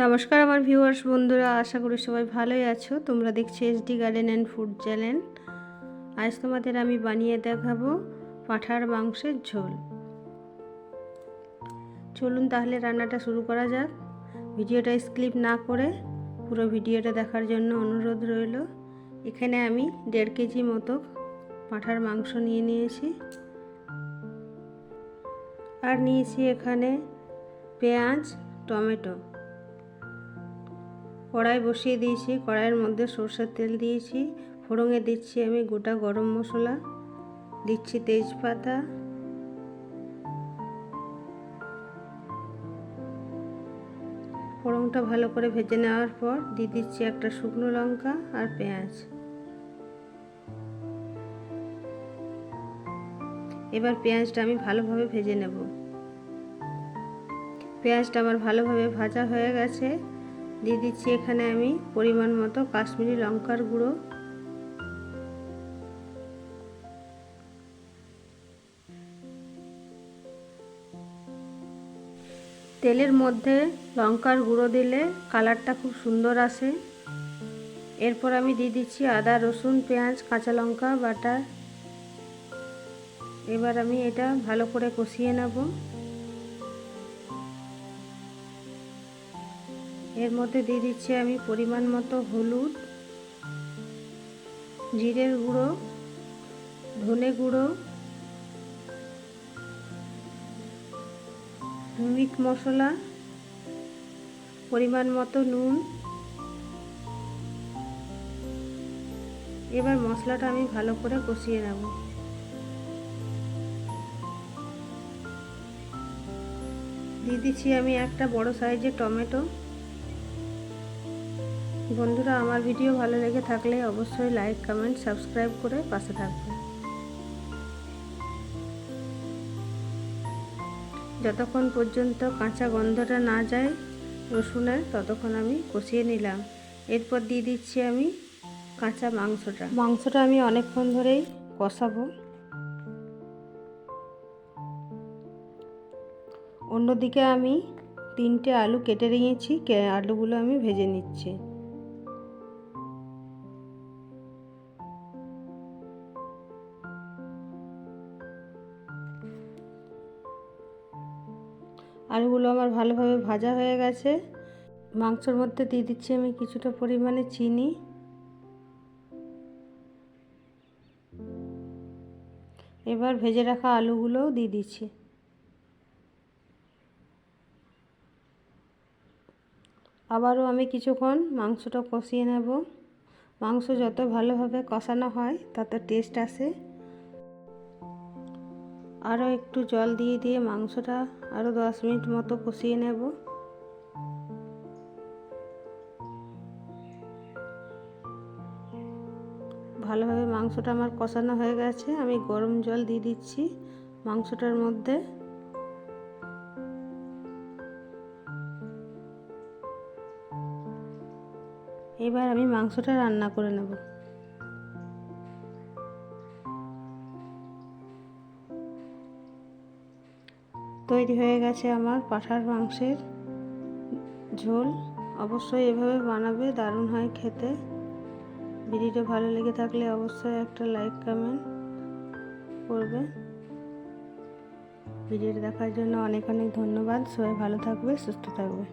নমস্কার আমার ভিউয়ার্স বন্ধুরা, আশা করি সবাই ভালোই আছো। তোমরা দেখছ SD garden and food channel আজ তোমাদের আমি বানিয়ে দেখাবো পাঁঠার মাংসের ঝোল। চলুন তাহলে রান্নাটা শুরু করা যাক। ভিডিওটা স্ক্লিপ না করে পুরো ভিডিওটা দেখার জন্য অনুরোধ রইল। এখানে আমি দেড় কেজি মতো পাঁঠার মাংস নিয়ে নিয়েছি। আর নিয়েছি এখানে পেঁয়াজ, টমেটো। কড়াই বসিয়ে দিয়েছি, কড়াইয়ের মধ্যে সর্ষের তেল দিয়েছি ফোড়ঙে দিচ্ছি আমি গোটা গরম মশলা, দিচ্ছি তেজপাতা, ফোড়নটা ভালো করে ভেজে নেওয়ার পর দিয়ে দিচ্ছি একটা শুকনো লঙ্কা আর পেঁয়াজ। এবার পেঁয়াজটা আমি ভালোভাবে ভেজে নেব। পেঁয়াজটা আমার ভালোভাবে ভাজা হয়ে গেছে। দিয়ে দিচ্ছি এখানে আমি পরিমাণ মতো কাশ্মীরি লঙ্কার গুঁড়ো। তেলের মধ্যে লঙ্কার গুঁড়ো দিলে কালারটা খুব সুন্দর আসে। এরপর আমি দিয়ে দিচ্ছি আদা, রসুন, পেঁয়াজ, কাঁচা লঙ্কা বাটা এবার আমি এটা ভালো করে কষিয়ে নেব। এর মধ্যে দিয়ে দিচ্ছি আমি পরিমাণ মতো হলুদ, জিরের গুঁড়ো, ধনে গুঁড়ো, মিট মশলা, পরিমাণ মতো নুন। এবার মশলাটা আমি ভালো করে কষিয়ে নেব। দিয়ে দিচ্ছি আমি একটা বড় সাইজের টমেটো। বন্ধুরা, আমার ভিডিও ভালো লেগে থাকলে অবশ্যই লাইক কমেন্ট সাবস্ক্রাইব করে পাশে থাকবে যতক্ষণ পর্যন্ত কাঁচা গন্ধটা না যায় রসুনের, ততক্ষণ আমি কষিয়ে নিলাম। এরপর দিয়ে দিচ্ছি আমি কাঁচা মাংসটা। মাংসটা আমি অনেকক্ষণ ধরেই কষাবো। অন্যদিকে আমি তিনটে আলু কেটে নিয়েছি আলুগুলো আমি ভেজে নিচ্ছি। আলুগুলো আমার ভালোভাবে ভাজা হয়ে গেছে। মাংসর মধ্যে দিয়ে দিচ্ছি আমি কিছুটা পরিমাণে চিনি। এবার ভেজে রাখা আলুগুলোও দিয়ে দিচ্ছি। আবারও আমি কিছুক্ষণ মাংসটা কষিয়ে নেব। মাংস যত ভালোভাবে কষানো হয়, তত টেস্ট আসে। আরও একটু জল দিয়ে দিয়ে মাংসটা আরও দশ মিনিট মতো কষিয়ে নেব। ভালোভাবে মাংসটা আমার কষানো হয়ে গেছে। আমি গরম জল দিয়ে দিচ্ছি মাংসটার মধ্যে। এবার আমি মাংসটা রান্না করে নেব। তৈরি হয়ে গেছে আমার পাঠার মাংসের ঝোল। অবশ্যই এভাবে বানাবে, দারুণ হয় খেতে। ভিডিওটা ভালো লেগে থাকলে অবশ্যই একটা লাইক, কমেন্ট করবে। ভিডিওটা দেখার জন্য অনেক অনেক ধন্যবাদ। সবাই ভালো থাকবে, সুস্থ থাকবে।